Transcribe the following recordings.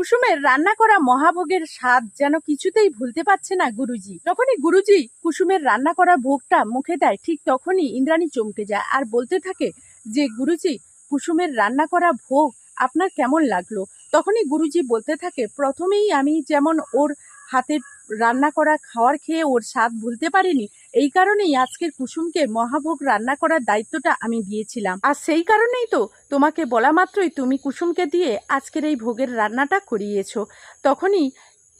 কুসুমের রান্না করা মহাভোগের স্বাদ যেন কিছুতেই ভুলতে পারছে না গুরুজি। যখনই গুরুজি কুসুমের রান্না করা ভোগটা মুখে দেয়, ঠিক তখনই ইন্দ্রাণী চমকে যায় আর বলতে থাকে যে, গুরুজি, কুসুমের রান্না করা ভোগ আপনার কেমন লাগল? তখনই গুরুজি বলতে থাকে, প্রথমেই আমি যেমন ওর হাতের রান্না করা খাওয়ার খেয়ে ওর স্বাদ ভুলতে পারিনি, এই কারণেই আজকের কুসুমকে মহাভোগ রান্না করার দায়িত্বটা আমি দিয়েছিলাম। আর সেই কারণেই তো তোমাকে বলা মাত্রই তুমি কুসুমকে দিয়ে আজকের এই ভোগের রান্নাটা করিয়েছ। তখনই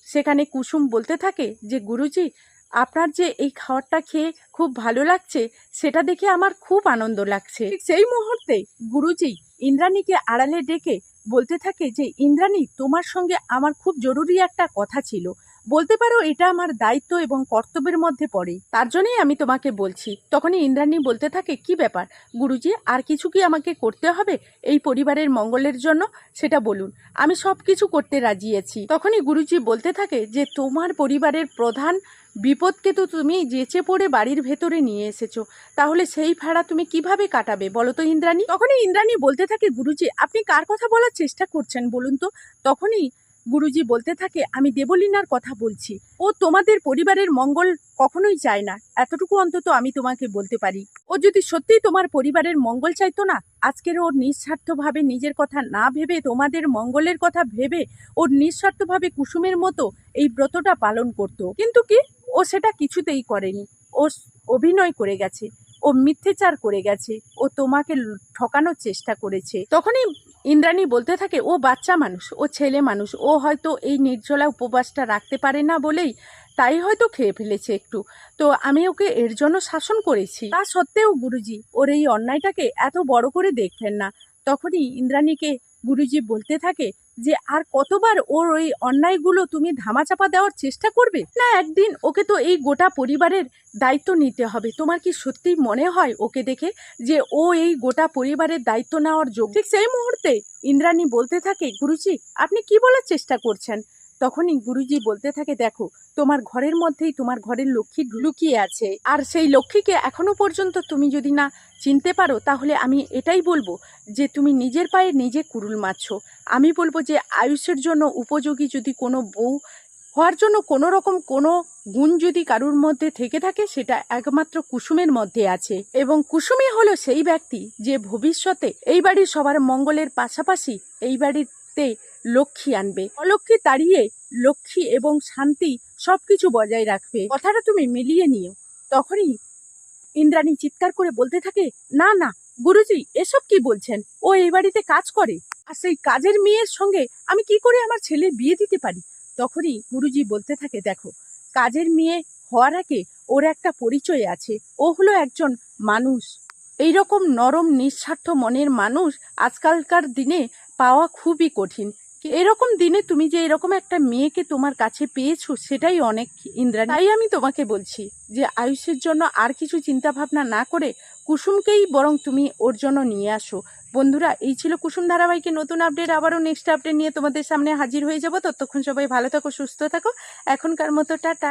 সেখানে কুসুম বলতে থাকে যে, গুরুজি, আপনার যে এই খাবারটা খেয়ে খুব ভালো লাগছে, সেটা দেখে আমার খুব আনন্দ লাগছে। সেই মুহূর্তে গুরুজি ইন্দ্রাণীকে আড়ালে ডেকে বলতে থাকে যে, ইন্দ্রাণী, তোমার সঙ্গে আমার খুব জরুরি একটা কথা ছিল। বলতে পারো এটা আমার দায়িত্ব এবং কর্তব্যের মধ্যে পড়ে। তার জন্যই আমি তোমাকে বলছি, তখনই ইন্দ্রাণী বলতে থাকে, কি ব্যাপার? গুরুজি, আর কিছু কি আমাকে করতে হবে এই পরিবারের মঙ্গলের জন্য? সেটা বলুন। আমি সব কিছু করতে রাজি আছি। তখনই গুরুজি বলতে থাকে যে, তোমার পরিবারের প্রধান বিপদকে তো তুমি যেচে পড়ে বাড়ির ভেতরে নিয়ে এসেছ। তাহলে সেই ভাড়া তুমি কীভাবে কাটাবে? বলো তো ইন্দ্রাণী। তখনই ইন্দ্রাণী বলতে থাকে, গুরুজি, আপনি কার কথা বলার চেষ্টা করছেন বলুন তো? তখনই গুরুজি বলতে থাকে, আমি দেবলীনার কথা বলছি। ও তোমাদের পরিবারের মঙ্গল কখনোই চায় না। এতটুকু অন্তত আমি তোমাকে বলতে পারি। ও যদি সত্যিই তোমার পরিবারের মঙ্গল চাইতো না, আজকের ওর নিঃস্বার্থভাবে নিজের কথা না ভেবে, তোমাদের মঙ্গলের কথা ভেবে ওর নিঃস্বার্থভাবে কুসুমের মতো এই ব্রতটা পালন করত। কিন্তু কি? ও সেটা কিছুতেই করেনি। ও অভিনয় করে গেছে। ও মিথ্যেচার করে গেছে। ও তোমাকে ঠকানোর চেষ্টা করেছে। তখনই ইন্দ্রাণী বলতে থাকে, ও বাচ্চা মানুষ, ও ছেলে মানুষ, ও হয়তো এই নির্জলা উপবাসটা রাখতে পারে না বলেই তাই হয়তো খেয়ে ফেলেছে একটু। তো আমি ওকে এর জন্য শাসন করেছি। তা সত্ত্বেও গুরুজি, ওর এই অন্যায়টাকে এত বড় করে দেখলেন না। তখনই ইন্দ্রাণীকে গুরুজি বলতে থাকে যে আর কতবার ওর ওই অন্যায়গুলো তুমি ধামাচাপা দেওয়ার চেষ্টা করবে? না, একদিন ওকে তো এই গোটা পরিবারের দায়িত্ব নিতে হবে। তোমার কি সত্যি মনে হয় ওকে দেখে যে ও এই গোটা পরিবারের দায়িত্ব নেওয়ার যোগ্য? ঠিক সেই মুহূর্তে ইন্দ্রাণী বলতে থাকে, গুরুজি, আপনি কি বলার চেষ্টা করছেন? তখনই গুরুজি বলতে থাকে, দেখো, তোমার ঘরের মধ্যেই তোমার ঘরের লক্ষ্মী লুকিয়ে আছে। আর সেই লক্ষ্মীকে এখনও পর্যন্ত তুমি যদি না চিনতে পারো, তাহলে আমি এটাই বলব যে, তুমি নিজের পায়ে নিজে কুরুল মারছো। আমি বলব যে, আয়ুষের জন্য উপযোগী যদি কোনো বউ, হওয়ার জন্য কোনো রকম কোনো গুণ যদি কারুর মধ্যে থেকে থাকে, সেটা একমাত্র কুসুমের মধ্যে আছে। এবং কুসুমই হলো সেই ব্যক্তি যে ভবিষ্যতে এই বাড়ির সবার মঙ্গলের পাশাপাশি এই বাড়িতে লক্ষ্মী আনবে। অলক্ষ্মী তাড়িয়ে লক্ষ্মী এবং শান্তি সবকিছু বজায় রাখবে। কথাটা তুমি মিলিয়ে নিও। তখনই ইন্দ্রাণী চিৎকার করে বলতে থাকে, না না, গুরুজি, এসব কি বলছেন? ও এই বাড়িতে কাজ করে। আর সেই কাজের মেয়ের সঙ্গে আমি কি করে আমার ছেলে বিয়ে দিতে পারি? তখনই গুরুজি বলতে থাকে, দেখো, কাজের মেয়ে হওয়ার আগে ওর একটা পরিচয় আছে। ও হলো একজন মানুষ। এই রকম নরম, নিঃস্বার্থ মনের মানুষ আজকালকার দিনে পাওয়া খুবই কঠিন। এরকম দিনে তুমি যে এরকম একটা মেয়েকে তোমার কাছে পেয়েছ, সেটাই অনেক ইন্দ্রা তাই আমি তোমাকে বলছি যে আয়ুষের জন্য আর কিছু চিন্তা ভাবনা না করে কুসুমকেই বরং তুমি ওর জন্য নিয়ে আসো। বন্ধুরা, এই ছিল কুসুম ধারাবাহিকের নতুন আপডেট। আবারও নেক্সট আপডেট নিয়ে তোমাদের সামনে হাজির হয়ে যাব। ততক্ষণ সবাই ভালো থাকো, সুস্থ থাকো। এখনকার মতো, টাটা।